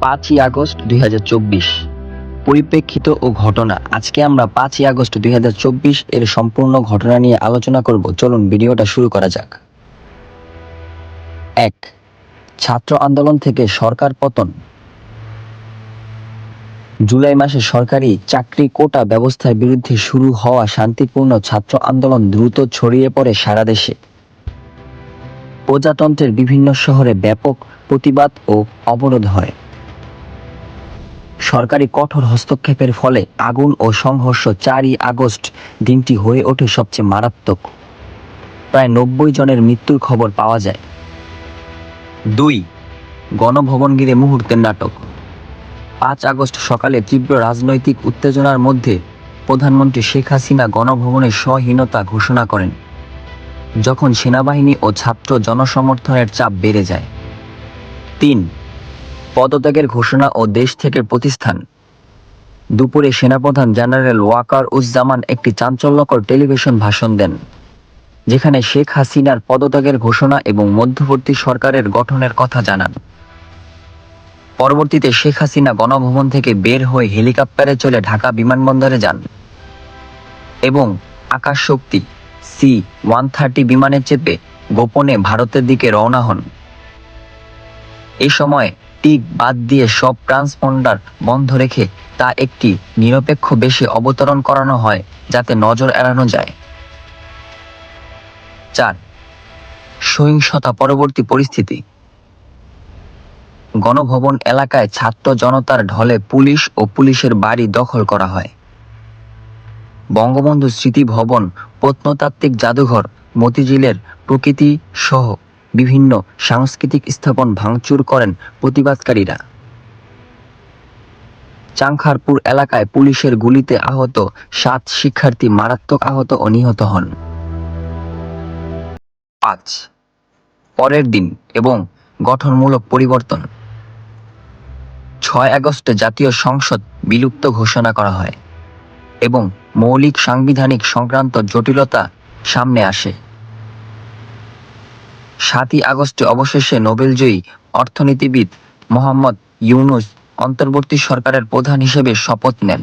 পাঁচই আগস্ট দুই হাজার চব্বিশ। পরিপ্রেক্ষিত ও ঘটনা। আজকে আমরা পাঁচই আগস্ট দুই হাজার চব্বিশ এর সম্পূর্ণ ঘটনা নিয়ে আলোচনা করব। চলুন ভিডিওটা শুরু করা যাক। এক, ছাত্র আন্দোলন থেকে সরকার পতন। জুলাই মাসে সরকারি চাকরি কোটা ব্যবস্থার বিরুদ্ধে শুরু হওয়া শান্তিপূর্ণ ছাত্র আন্দোলন দ্রুত ছড়িয়ে পড়ে সারা দেশে। প্রজাতন্ত্রের বিভিন্ন শহরে ব্যাপক প্রতিবাদ ও অবরোধ হয়। সরকারি কঠোর হস্তক্ষেপের ফলে আগুন ও সংঘর্ষ চারই আগস্ট দিনটি হয়ে ওঠে সবচেয়ে মারাত্মক। প্রায় নব্বই জনের মৃত্যুর খবর পাওয়া যায়। দুই গণভবন ঘিরে মুহূর্তের নাটক। পাঁচ আগস্ট সকালে তীব্র রাজনৈতিক উত্তেজনার মধ্যে প্রধানমন্ত্রী শেখ হাসিনা গণভবনের সহীনতা ঘোষণা করেন। যখন সেনাবাহিনী ও ছাত্র জনসমর্থনের চাপ বেড়ে যায়। তিন পদত্যাগের ঘোষণা ও দেশ থেকে প্রতিস্থান দুপুরে সেনাপ্রধান জেনারেল ওয়াকার উজ্জামান একটি চাঞ্চল্যকর টেলিভিশন ভাষণ দেন, যেখানে শেখ হাসিনার পদত্যাগের ঘোষণা এবং মধ্যবর্তী সরকারের গঠনের কথা জানান। পরবর্তীতে শেখ হাসিনা গণভবন থেকে বের হয়ে হেলিকপ্টারে চলে ঢাকা বিমানবন্দরে যান এবং Akash Shakti C one thirty বিমানে চেপে গোপনে ভারতের দিকে রওনা হন। এ সময় টিক বাদ দিয়ে সব ট্রান্সপন্ডার বন্ধ রেখে তা একটি নিরপেক্ষ বেশে অবতরণ করানো হয় যাতে নজর এড়ানো যায়। চার, সহিংসতা পরবর্তী পরিস্থিতি। গণভবন এলাকায় ছাত্র জনতার ঢলে পুলিশ ও পুলিশের বাড়ি দখল করা হয়। বঙ্গবন্ধু স্মৃতি ভবন প্রত্নতাত্ত্বিক জাদুঘর, মতিঝিলের প্রকৃতি সহ বিভিন্ন সাংস্কৃতিক স্থাপন ভাঙচুর করেন প্রতিবাদকারীরা। চাংখারপুর এলাকায় পুলিশের গুলিতে আহত সাত শিক্ষার্থী মারাত্মক আহত ও নিহত হন। পাঁচ পরের দিন এবং গঠনমূলক পরিবর্তন। ছয় আগস্টে জাতীয় সংসদ বিলুপ্ত ঘোষণা করা হয় এবং মৌলিক সাংবিধানিক সংক্রান্ত জটিলতা সামনে আসে। সাতই আগস্টে অবশেষে নোবেলজয়ী অর্থনীতিবিদ মোহাম্মদ ইউনুস অন্তর্বর্তী সরকারের প্রধান হিসেবে শপথ নেন।